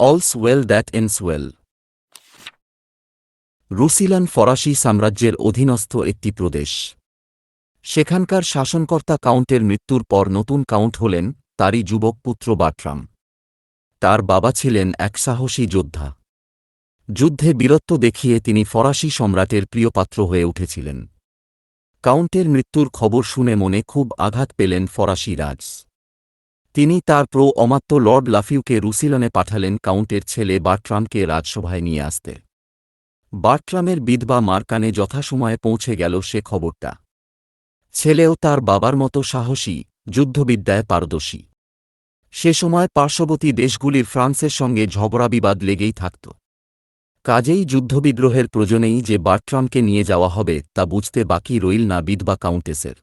All's well that ends well রুসিলান ফরাসি সাম্রাজ্যের অধীনস্থ একটি প্রদেশ। সেখানকার শাসনকর্তা কাউন্টের মৃত্যুর পর নতুন কাউন্ট হলেন তারই যুবক পুত্র বাট্রাম। তার বাবা ছিলেন এক সাহসী যোদ্ধা। যুদ্ধে বীরত্ব দেখিয়ে তিনি ফরাসি সম্রাটের প্রিয়পাত্র হয়ে উঠেছিলেন। কাউন্টের মৃত্যুর খবর শুনে মনে খুব আঘাত পেলেন ফরাসি রাজ। তিনি তার প্রো অমাত্য লর্ড লাফিউকে রুসিলনে পাঠালেন কাউন্টের ছেলে বার্ট্রামকে রাজসভায় নিয়ে আসতে। বার্ট্রামের বিধবা মার্কানে যথাসময়ে পৌঁছে গেল সে খবরটা। ছেলেও তার বাবার মতো সাহসী, যুদ্ধবিদ্যায় পারদর্শী। সে সময় পার্শ্ববর্তী দেশগুলির ফ্রান্সের সঙ্গে ঝগড়া বিবাদ লেগেই থাকত। কাজেই যুদ্ধবিদ্রোহের প্রয়োজনেই যে বার্ট্রামকে নিয়ে যাওয়া হবে তা বুঝতে বাকি রইল না বিধবা কাউন্টেসের।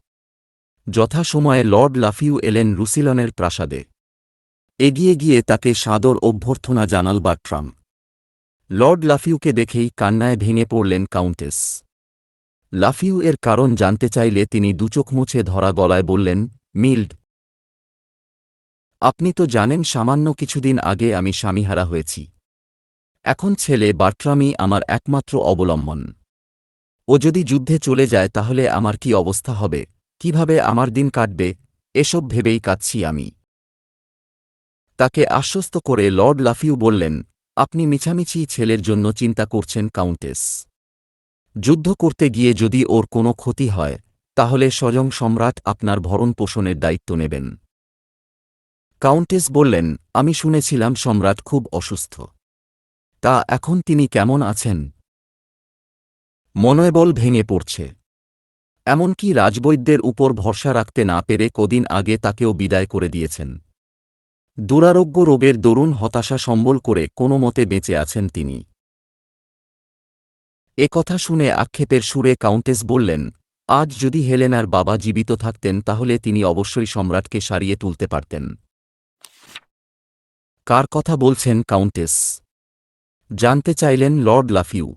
যথাসময়ে লর্ড লাফিউ এলেন রুসিলনের প্রাসাদে। এগিয়ে গিয়ে তাকে সাদর অভ্যর্থনা জানাল বার্ট্রাম লর্ড লাফিউকে দেখেই কান্নায় ভেঙে পড়লেন কাউন্টেস। লাফিউ এর কারণ জানতে চাইলে তিনি দুচোখ মুছে ধরা গলায় বললেন, মিল্ড, আপনি তো জানেন সামান্য কিছুদিন আগে আমি স্বামীহারা হয়েছি। এখন ছেলে বার্ট্রামই আমার একমাত্র অবলম্বন। ও যদি যুদ্ধে চলে যায় তাহলে আমার কি অবস্থা হবে? কীভাবে আমার দিন কাটবে, এসব ভেবেই কাঁদছি আমি। তাকে আশ্বস্ত করে লর্ড লাফিউ বললেন, আপনি মিছামিছি ছেলের জন্য চিন্তা করছেন, কাউন্টেস। যুদ্ধ করতে গিয়ে যদি ওর কোনো ক্ষতি হয়, তাহলে স্বয়ং সম্রাট আপনার ভরণ পোষণের দায়িত্ব নেবেন। কাউন্টেস বললেন, আমি শুনেছিলাম সম্রাট খুব অসুস্থ। তা এখন তিনি কেমন আছেন? মনোবল ভেঙে পড়ছে। এমনকি রাজবৈদ্যের উপর ভরসা রাখতে না পেরে কদিন আগে তাকেও বিদায় করে দিয়েছেন। দুরারোগ্য রোগের দরুন হতাশা সম্বল করে কোনো মতে বেঁচে আছেন তিনি। এ কথা শুনে আক্ষেপের সুরে কাউন্টেস বললেন, আজ যদি হেলেনার বাবা জীবিত থাকতেন, তাহলে তিনি অবশ্যই সম্রাটকে সারিয়ে তুলতে পারতেন। কার কথা বলছেন কাউন্টেস? জানতে চাইলেন লর্ড লাফিউ।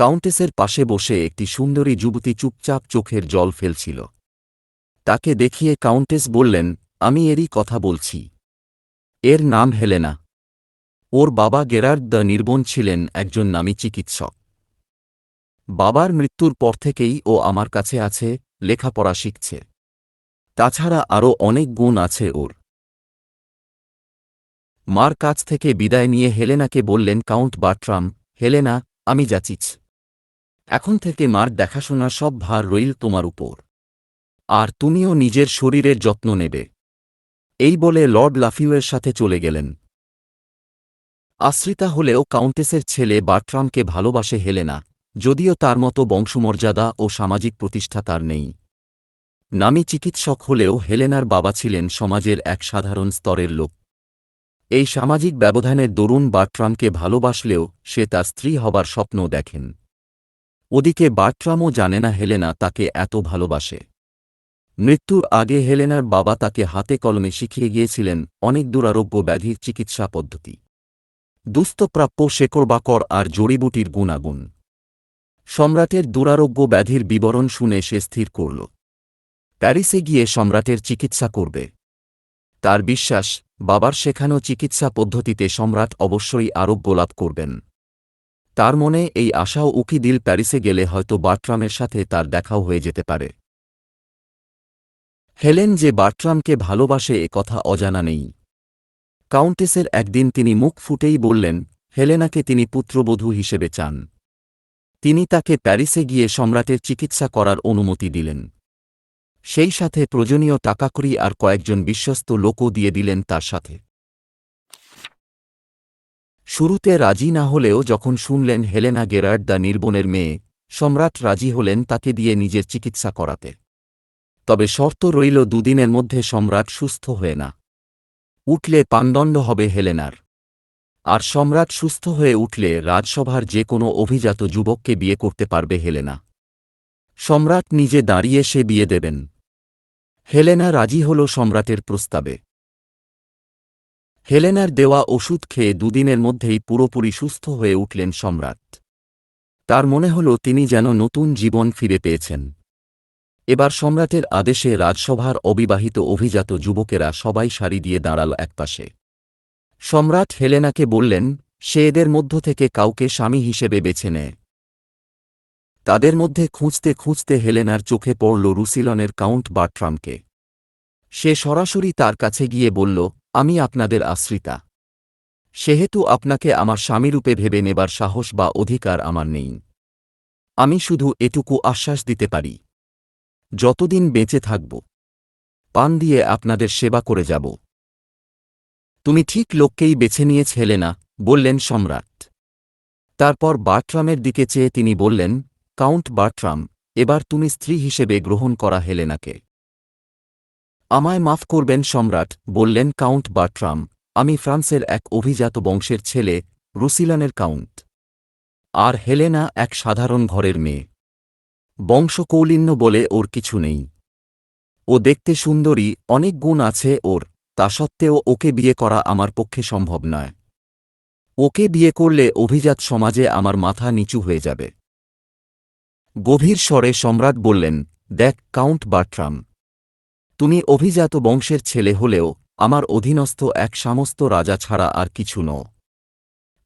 কাউন্টেসের পাশে বসে একটি সুন্দরী যুবতী চুপচাপ চোখের জল ফেলছিল। তাকে দেখিয়ে কাউন্টেস বললেন, আমি এরই কথা বলছি। এর নাম হেলেনা। ওর বাবা গেরার্ড দ্য নির্বন ছিলেন একজন নামী চিকিৎসক। বাবার মৃত্যুর পর থেকেই ও আমার কাছে আছে, লেখাপড়া শিখছে। তাছাড়া আরও অনেক গুণ আছে ওর। মার কাছ থেকে বিদায় নিয়ে হেলেনাকে বললেন, কাউন্ট বাট্রাম, হেলেনা, আমি যাচিছ। এখন থেকে মার দেখাশোনা সব ভার রইল তোমার উপর। আর তুমিও নিজের শরীরের যত্ন নেবে। এই বলে লর্ড লাফিউয়ের সাথে চলে গেলেন। আশ্রিতা হলেও কাউন্টেসের ছেলে বার্ট্রামকে ভালোবাসে হেলেনা, যদিও তার মতো বংশমর্যাদা ও সামাজিক প্রতিষ্ঠা তার নেই। নামী চিকিৎসক হলেও হেলেনার বাবা ছিলেন সমাজের এক সাধারণ স্তরের লোক। এই সামাজিক ব্যবধানের দরুন বার্ট্রামকে ভালোবাসলেও সে তার স্ত্রী হবার স্বপ্ন দেখেন। ওদিকে বার্ট্রামও জানে না হেলেনা তাকে এত ভালোবাসে। মৃত্যুর আগে হেলেনার বাবা তাকে হাতে কলমে শিখিয়ে গিয়েছিলেন অনেক দুরারোগ্য ব্যাধির চিকিৎসা পদ্ধতি। দুস্থপ্রাপ্য শেকড়বাকর আর জড়িবুটির গুণাগুণ। সম্রাটের দুরারোগ্য ব্যাধির বিবরণ শুনে সে স্থির করল। প্যারিসে গিয়ে সম্রাটের চিকিৎসা করবে। তার বিশ্বাস, বাবার শেখানো চিকিৎসা পদ্ধতিতে সম্রাট অবশ্যই আরোগ্য লাভ করবেন। তার মনে এই আশাও উকি দিল প্যারিসে গেলে হয়তো বার্ট্রামের সাথে তার দেখাও হয়ে যেতে পারে। হেলেন যে বার্ট্রামকে ভালোবাসে এ কথা অজানা নেই। কাউন্টেসের একদিন তিনি মুখ ফুটেই বললেন, হেলেনাকে তিনি পুত্রবধূ হিসেবে চান। তিনি তাকে প্যারিসে গিয়ে সম্রাটের চিকিৎসা করার অনুমতি দিলেন। সেই সাথে প্রয়োজনীয় টাকাকড়ি আর কয়েকজন বিশ্বস্ত লোকও দিয়ে দিলেন তার সাথে। শুরুতে রাজি না হলেও যখন শুনলেন হেলেনা গেরার্ড দ্য নির্বনের মেয়ে, সম্রাট রাজি হলেন তাকে দিয়ে নিজের চিকিৎসা করাতে। তবে শর্ত রইল দুদিনের মধ্যে সম্রাট সুস্থ হয়ে না। উঠলে পানদণ্ড হবে হেলেনার। আর সম্রাট সুস্থ হয়ে উঠলে রাজসভার যে কোনো অভিজাত যুবককে বিয়ে করতে পারবে হেলেনা। সম্রাট নিজে দাঁড়িয়ে সে বিয়ে দেবেন। হেলেনা রাজি হল সম্রাটের প্রস্তাবে। হেলেনার দেওয়া ওষুধ খেয়ে দুদিনের মধ্যেই পুরোপুরি সুস্থ হয়ে উঠলেন সম্রাট। তার মনে হল তিনি যেন নতুন জীবন ফিরে পেয়েছেন। এবার সম্রাটের আদেশে রাজসভার অবিবাহিত অভিজাত যুবকেরা সবাই সারি দিয়ে দাঁড়াল একপাশে। সম্রাট হেলেনাকে বললেন, সে এদের মধ্য থেকে কাউকে স্বামী হিসেবে বেছে নেয় তাদের মধ্যে খুঁজতে খুঁজতে হেলেনার চোখে পড়ল রুসিলনের কাউন্ট বার্ট্রামকে সে সরাসরি তার কাছে গিয়ে বলল আমি আপনাদের আশ্রিতা। সেহেতু আপনাকে আমার স্বামীরূপে ভেবে নেবার সাহস বা অধিকার আমার নেই। আমি শুধু এটুকু আশ্বাস দিতে পারি। যতদিন বেঁচে থাকব, পান দিয়ে আপনাদের সেবা করে যাব। তুমি ঠিক লোককেই বেছে নিয়েছ, হেলেনা, বললেন সম্রাট। তারপর বার্ট্রামের দিকে চেয়ে তিনি বললেন, কাউন্ট বার্ট্রাম এবার তুমি স্ত্রী হিসেবে গ্রহণ করা হেলেনাকে। আমায় মাফ করবেন সম্রাট, বললেন কাউন্ট বাট্রাম। আমি ফ্রান্সের এক অভিজাত বংশের ছেলে, রুসিলানের কাউন্ট। আর হেলেনা এক সাধারণ ঘরের মেয়ে। বংশকৌলিন্য বলে ওর কিছু নেই। ও দেখতে সুন্দরী, অনেক গুণ আছে ওর, তা সত্ত্বেও ওকে বিয়ে করা আমার পক্ষে সম্ভব নয়। ওকে বিয়ে করলে অভিজাত সমাজে আমার মাথা নিচু হয়ে যাবে। গভীর স্বরে সম্রাট বললেন, দেখ কাউন্ট বার্ট্রাম তুমি অভিজাত বংশের ছেলে হলেও, আমার অধীনস্থ এক সমস্ত রাজা ছাড়া আর কিছু নও।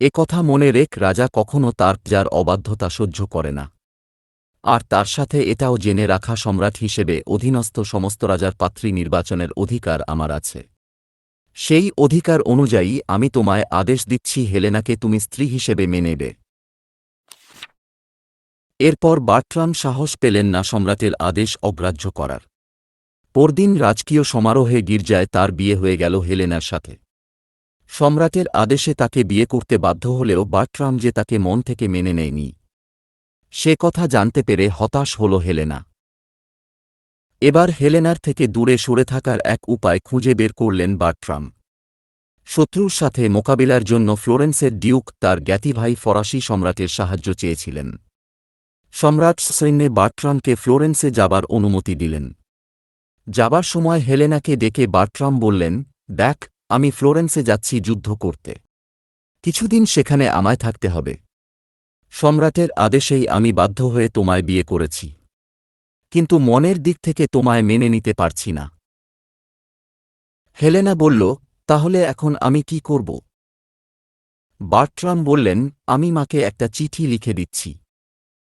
এ কথা মনে রেখ, রাজা কখনো তার, যার অবাধ্যতা সহ্য করে না। আর তার সাথে এটাও জেনে রাখা সম্রাট হিসেবে, অধীনস্থ সমস্ত রাজার পাত্রী নির্বাচনের অধিকার আমার আছে। সেই অধিকার অনুযায়ী আমি তোমায় আদেশ দিচ্ছি, হেলেনাকে তুমি স্ত্রী হিসেবে মেনে নেবে এরপর বার্ট্রাম সাহস পেলেন না সম্রাটের আদেশ অগ্রাহ্য করার। পরদিন রাজকীয় সমারোহে গির্জায় তার বিয়ে হয়ে গেল হেলেনার সাথে। সম্রাটের আদেশে তাকে বিয়ে করতে বাধ্য হলেও বার্ট্রাম যে তাকে মন থেকে মেনে নেয়নি। সে কথা জানতে পেরে হতাশ হল হেলেনা। এবার হেলেনার থেকে দূরে সরে থাকার এক উপায় খুঁজে বের করলেন বার্ট্রাম শত্রুর সাথে মোকাবিলার জন্য ফ্লোরেন্সের ডিউক তার জ্ঞাতিভাই ফরাসি সম্রাটের সাহায্য চেয়েছিলেন। সম্রাট সৈন্যে বার্ট্রামকে ফ্লোরেন্সে যাবার অনুমতি দিলেন। যাবার সময় হেলেনাকে ডেকে বার্ট্রাম বললেন, দেখ, আমি ফ্লোরেন্সে যাচ্ছি যুদ্ধ করতে। কিছুদিন সেখানে আমায় থাকতে হবে। সম্রাটের আদেশেই আমি বাধ্য হয়ে তোমায় বিয়ে করেছি। কিন্তু মনের দিক থেকে তোমায় মেনে নিতে পারছি না। হেলেনা বলল, তাহলে এখন আমি কি করব? বার্ট্রাম বললেন, আমি মাকে একটা চিঠি লিখে দিচ্ছি।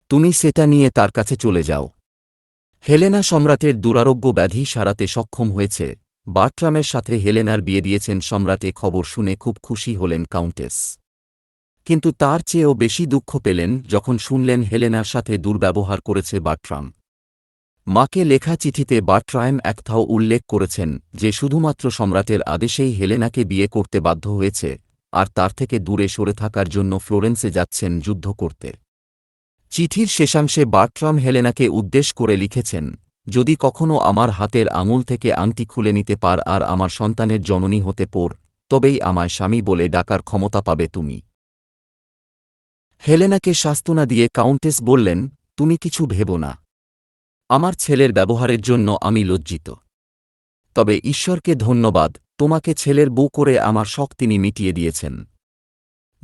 তুমি সেটা নিয়ে তার কাছে চলে যাও। হেলেনা সম্রাটের দুরারোগ্য ব্যাধি সারাতে সক্ষম হয়েছে। বার্ট্রামের সাথে হেলেনার বিয়ে দিয়েছেন সম্রাটে খবর শুনে খুব খুশি হলেন কাউন্টেস। কিন্তু তার চেয়েও বেশি দুঃখ পেলেন যখন শুনলেন হেলেনার সাথে দুর্ব্যবহার করেছে বার্ট্রাম মাকে লেখা চিঠিতে বার্ট্রাম একথাও উল্লেখ করেছেন যে শুধুমাত্র সম্রাটের আদেশেই হেলেনাকে বিয়ে করতে বাধ্য হয়েছে, আর তার থেকে দূরে সরে থাকার জন্য ফ্লোরেন্সে যাচ্ছেন যুদ্ধ করতে। চিঠির শেষাংশে বার্ট্রাম হেলেনাকে উদ্দেশ করে লিখেছেন, যদি কখনো আমার হাতের আঙুল থেকে আংটি খুলে নিতে পার আর আমার সন্তানের জননী হতে পর তবেই আমায় স্বামী বলে ডাকার ক্ষমতা পাবে তুমি। হেলেনাকে শাস্তুনা দিয়ে কাউন্টেস বললেন, তুমি কিছু ভেব না। আমার ছেলের ব্যবহারের জন্য আমি লজ্জিত। তবে ঈশ্বরকে ধন্যবাদ, তোমাকে ছেলের বউ করে আমার শখ তিনি মিটিয়ে দিয়েছেন।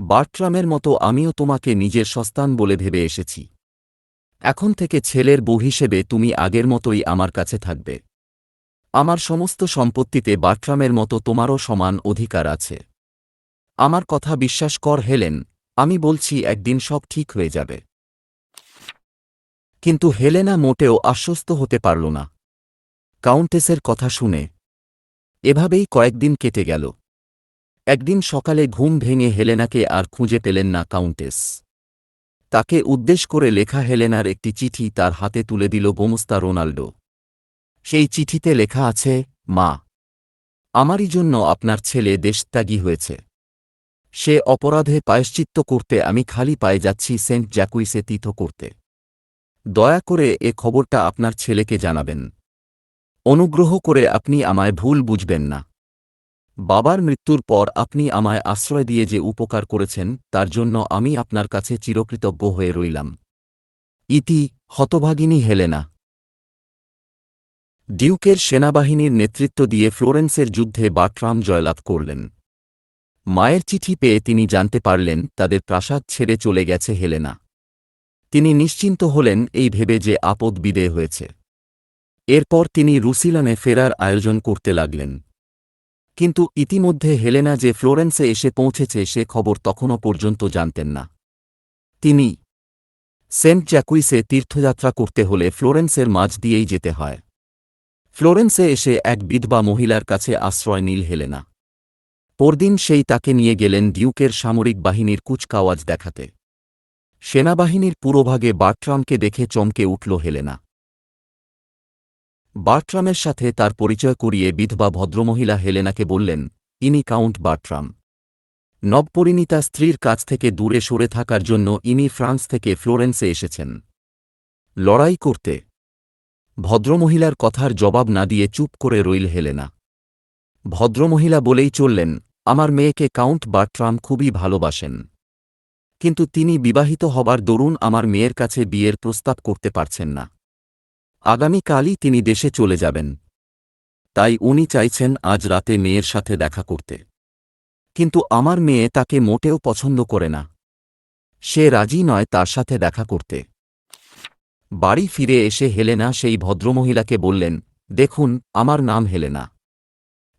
বার্ট্রামের মতো আমিও তোমাকে নিজের সস্তান বলে ভেবে এসেছি। এখন থেকে ছেলের বউ হিসেবে তুমি আগের মতোই আমার কাছে থাকবে। আমার সমস্ত সম্পত্তিতে বার্ট্রামের মতো তোমারও সমান অধিকার আছে। আমার কথা বিশ্বাস কর, হেলেন, আমি বলছি একদিন সব ঠিক হয়ে যাবে। কিন্তু হেলেনা মোটেও আশ্বস্ত হতে পারল না। কাউন্টেসের কথা শুনে। এভাবেই কয়েকদিন কেটে গেল। একদিন সকালে ঘুম ভেঙে হেলেনাকে আর খুঁজে পেলেন না কাউন্টেস। তাকে উদ্দেশ করে লেখা হেলেনার একটি চিঠি তার হাতে তুলে দিল গোমস্তা রোনাল্ডো। সেই চিঠিতে লেখা আছে, মা, আমারই জন্য আপনার ছেলে দেশত্যাগী হয়েছে। সে অপরাধে পায়শ্চিত্ত করতে আমি খালি পায়ে যাচ্ছি সেন্ট জ্যাকুইসে তীর্থ করতে। দয়া করে এ খবরটা আপনার ছেলেকে জানাবেন। অনুগ্রহ করে আপনি আমায় ভুল বুঝবেন না। বাবার মৃত্যুর পর আপনি আমায় আশ্রয় দিয়ে যে উপকার করেছেন, তার জন্য আমি আপনার কাছে চিরকৃতজ্ঞ হয়ে রইলাম। ইতি হতভাগিনী হেলেনা। ডিউকের সেনাবাহিনীর নেতৃত্ব দিয়ে ফ্লোরেন্সের যুদ্ধে বাটরাম জয়লাভ করলেন। মায়ের চিঠি পেয়ে তিনি জানতে পারলেন, তাদের প্রাসাদ ছেড়ে চলে গেছে হেলেনা। তিনি নিশ্চিন্ত হলেন, এই ভেবে যে আপদ বিদেয় হয়েছে। এরপর তিনি রুসিলানে ফেরার আয়োজন করতে লাগলেন। কিন্তু ইতিমধ্যে হেলেনা যে ফ্লোরেন্সে এসে পৌঁছেছে সে খবর তখনও পর্যন্ত জানতেন না। তিনি সেন্ট জ্যাকুইসে তীর্থযাত্রা করতে হলে ফ্লোরেন্সের মাঝ দিয়েই যেতে হয়। ফ্লোরেন্সে এসে এক বিধবা মহিলার কাছে আশ্রয় নীল হেলেনা। পরদিন সেই তাকে নিয়ে গেলেন ডিউকের সামরিক বাহিনীর কুচকাওয়াজ দেখাতে। সেনাবাহিনীর পুরোভাগে বার্ট্রামকে দেখে চমকে উঠল হেলেনা। বার্ট্রামের সাথে তার পরিচয় করিয়ে বিধবা ভদ্রমহিলা হেলেনাকে বললেন, ইনি কাউন্ট বার্ট্রাম নবপরিণীতা স্ত্রীর কাছ থেকে দূরে সরে থাকার জন্য ইনি ফ্রান্স থেকে ফ্লোরেন্সে এসেছেন। লড়াই করতে। ভদ্রমহিলার কথার জবাব না দিয়ে চুপ করে রইল হেলেনা। ভদ্রমহিলা বলেই চললেন, আমার মেয়েকে কাউন্ট বার্ট্রাম খুবই ভালোবাসেন। কিন্তু তিনি বিবাহিত হবার দরুন আমার মেয়ের কাছে বিয়ের প্রস্তাব করতে পারছেন না। আগামীকালই তিনি দেশে চলে যাবেন। তাই উনি চাইছেন আজ রাতে মেয়ের সাথে দেখা করতে। কিন্তু আমার মেয়ে তাকে মোটেও পছন্দ করে না। সে রাজি নয় তার সাথে দেখা করতে। বাড়ি ফিরে এসে হেলেনা সেই ভদ্রমহিলাকে বললেন, দেখুন, আমার নাম হেলেনা।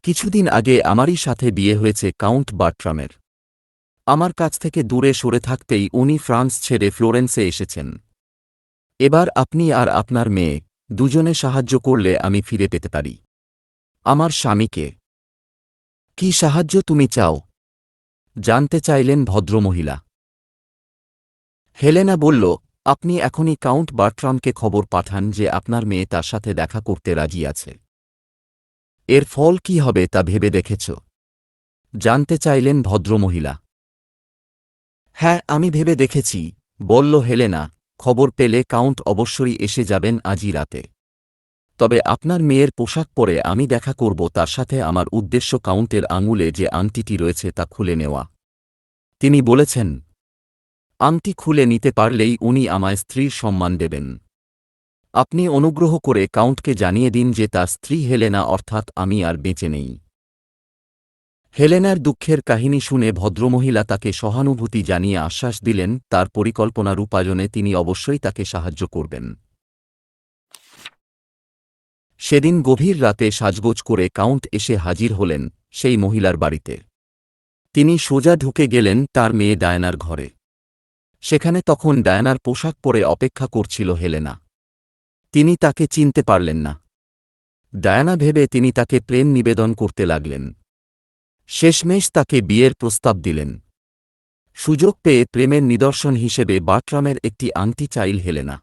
কিছুদিন আগে আমারই সাথে বিয়ে হয়েছে কাউন্ট বার্ট্রামের। আমার কাছ থেকে দূরে সরে থাকতেই উনি ফ্রান্স ছেড়ে ফ্লোরেন্সে এসেছেন। এবার আপনি আর আপনার মেয়ে দুজনে সাহায্য করলে আমি ফিরে পেতে পারি। আমার স্বামীকে। কি সাহায্য তুমি চাও? জানতে চাইলেন ভদ্রমহিলা। হেলেনা বলল, আপনি এখনই কাউন্ট বার্ট্রামকে খবর পাঠান যে আপনার মেয়ে তার সাথে দেখা করতে রাজি আছে। এর ফল কি হবে তা ভেবে দেখেছ। জানতে চাইলেন ভদ্রমহিলা। হ্যাঁ আমি ভেবে দেখেছি, বলল হেলেনা। খবর পেলে কাউন্ট অবশ্যই এসে যাবেন আজই রাতে। তবে আপনার মেয়ের পোশাক পরে আমি দেখা করব, তার সাথে আমার উদ্দেশ্য কাউন্টের আঙুলে যে আংটিটি রয়েছে তা খুলে নেওয়া। তিনি বলেছেন, আংটি খুলে নিতে পারলেই উনি আমায় স্ত্রীর সম্মান দেবেন। আপনি অনুগ্রহ করে কাউন্টকে জানিয়ে দিন যে তার স্ত্রী হেলেনা, অর্থাৎ আমি আর বেঁচে নেই। হেলেনার দুঃখের কাহিনী শুনে ভদ্রমহিলা তাকে সহানুভূতি জানিয়ে আশ্বাস দিলেন, তার পরিকল্পনা রূপায়ণে তিনি অবশ্যই তাকে সাহায্য করবেন। সেদিন গভীর রাতে সাজগোজ করে কাউন্ট এসে হাজির হলেন সেই মহিলার বাড়িতে। তিনি সোজা ঢুকে গেলেন তার মেয়ে ডায়নার ঘরে। সেখানে তখন ডায়নার পোশাক পরে অপেক্ষা করছিল হেলেনা। তিনি তাকে চিনতে পারলেন না। ডায়ানা ভেবে তিনি তাকে প্রেম নিবেদন করতে লাগলেন। শেষমেশ তাকে বিয়ের প্রস্তাব দিলেন। সুযোগ পেয়ে প্রেমের নিদর্শন হিসেবে বাটরামের একটি আংটি চাইল হেলেনা।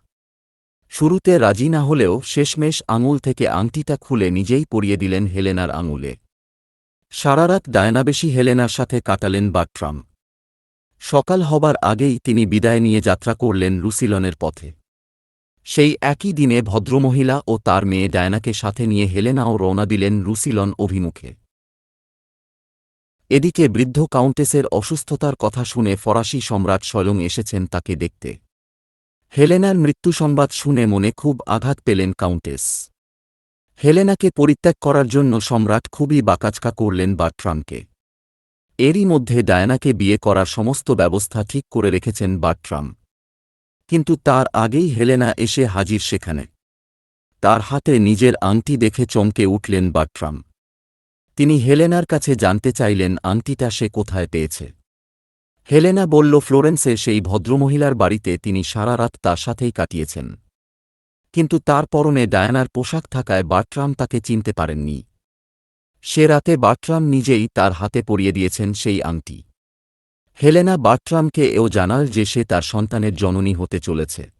শুরুতে রাজি না হলেও শেষমেশ আঙুল থেকে আংটিটা খুলে নিজেই পরিয়ে দিলেন হেলেনার আঙুলে। সারারাত ডায়নাবেশি হেলেনার সাথে কাটালেন বাট্রাম। সকাল হবার আগেই তিনি বিদায় নিয়ে যাত্রা করলেন রুসিলনের পথে। সেই একই দিনে ভদ্রমহিলা ও তার মেয়ে ডায়নাকে সাথে নিয়ে হেলেনাও রওনা দিলেন রুসিলন অভিমুখে। এদিকে বৃদ্ধ কাউন্টেসের অসুস্থতার কথা শুনে ফরাসি সম্রাট স্বয়ং এসেছেন তাকে দেখতে। হেলেনার মৃত্যু সংবাদ শুনে মনে খুব আঘাত পেলেন কাউন্টেস। হেলেনাকে পরিত্যাগ করার জন্য সম্রাট খুবই বাকাচকা করলেন বাট্রামকে এরই মধ্যে ডায়ানাকে বিয়ে করার সমস্ত ব্যবস্থা ঠিক করে রেখেছেন বাট্রাম কিন্তু তার আগেই হেলেনা এসে হাজির সেখানে। তার হাতে নিজের আংটি দেখে চমকে উঠলেন বাট্রাম তিনি হেলেনার কাছে জানতে চাইলেন আংটিটা সে কোথায় পেয়েছে? হেলেনা বলল, ফ্লোরেন্সে সেই ভদ্রমহিলার বাড়িতে তিনি সারা রাত তার সাথেই কাটিয়েছেন। কিন্তু তার পরনে ডায়ানার পোশাক থাকায় বাট্রাম তাকে চিনতে পারেননি। সে রাতে বাট্রাম নিজেই তার হাতে পরিয়ে দিয়েছেন সেই আংটি। হেলেনা বার্ট্রামকে এও জানাল যে সে তার সন্তানের জননী হতে চলেছে।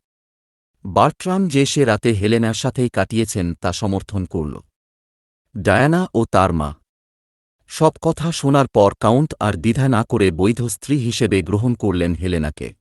বার্ট্রাম যে সে রাতে হেলেনার সাথেই কাটিয়েছেন তা সমর্থন করল। ডায়ানা ও তার মা সব কথা শোনার পর কাউন্ট আর দ্বিধা না করে বৈধ স্ত্রী হিসেবে গ্রহণ করলেন হেলেনাকে।